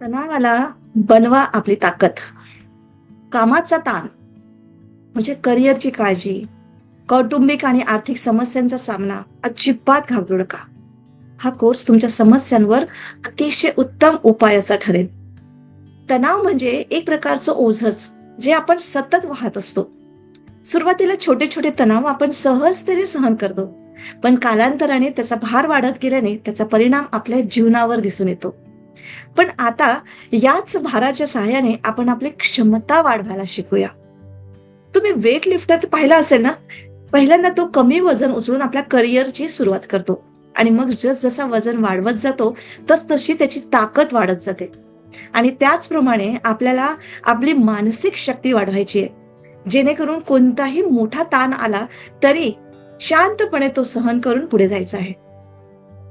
तणावाला बनवा आपली ताकद. कामाचा ताण म्हणजे करिअरची काळजी कौटुंबिक आणि आर्थिक समस्यांचा सामना अजिबात घाबरू नका. हा कोर्स तुमच्या समस्यांवर अतिशय उत्तम उपायाचा ठरेल. तणाव म्हणजे एक प्रकारचं ओझच जे आपण सतत वाहत असतो. सुरुवातीला छोटे छोटे तणाव आपण सहजतेने सहन करतो पण कालांतराने त्याचा भार वाढत गेल्याने त्याचा परिणाम आपल्या जीवनावर दिसून येतो. पण आता याच भाराच्या सहाय्याने आपण आपली क्षमता वाढवायला शिकूया. तुम्ही वेट लिफ्टर पाहिला असेल ना? पहिल्यांदा तो कमी वजन उचलून आपल्या करिअरची सुरुवात करतो. आणि मग जस जसा वजन वाढवत जातो तस तशी त्याची ताकद वाढत जाते. आणि त्याचप्रमाणे आपल्याला आपली मानसिक शक्ती वाढवायची आहे. जेणेकरून कोणताही मोठा ताण आला तरी शांतपणे तो सहन करून पुढे जायचा आहे.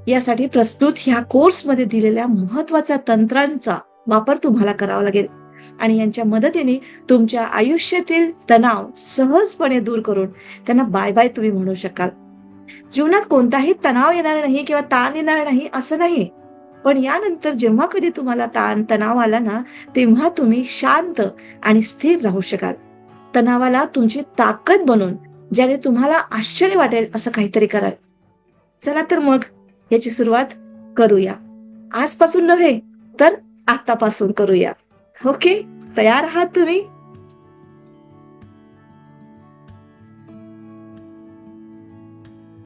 यासाठी प्रस्तुत ह्या कोर्समध्ये दिलेल्या महत्त्वाच्या तंत्रांचा वापर तुम्हाला करावा लागेल. आणि यांच्या मदतीने तुमच्या आयुष्यातील तणाव सहजपणे दूर करून त्यांना बाय बाय तुम्ही म्हणू शकाल. जीवनात कोणताही तणाव येणार नाही किंवा ताण येणार नाही असं नाही. पण यानंतर जेव्हा कधी तुम्हाला ताण तणाव आला ना तेव्हा तुम्ही शांत आणि स्थिर राहू शकाल. तणावाला तुमची ताकद बनून ज्याने तुम्हाला आश्चर्य वाटेल असं काहीतरी कराल. चला तर मग याची सुरुवात करूया. आजपासून नव्हे तर आतापासून करूया. ओके? तयार आहात तुम्ही?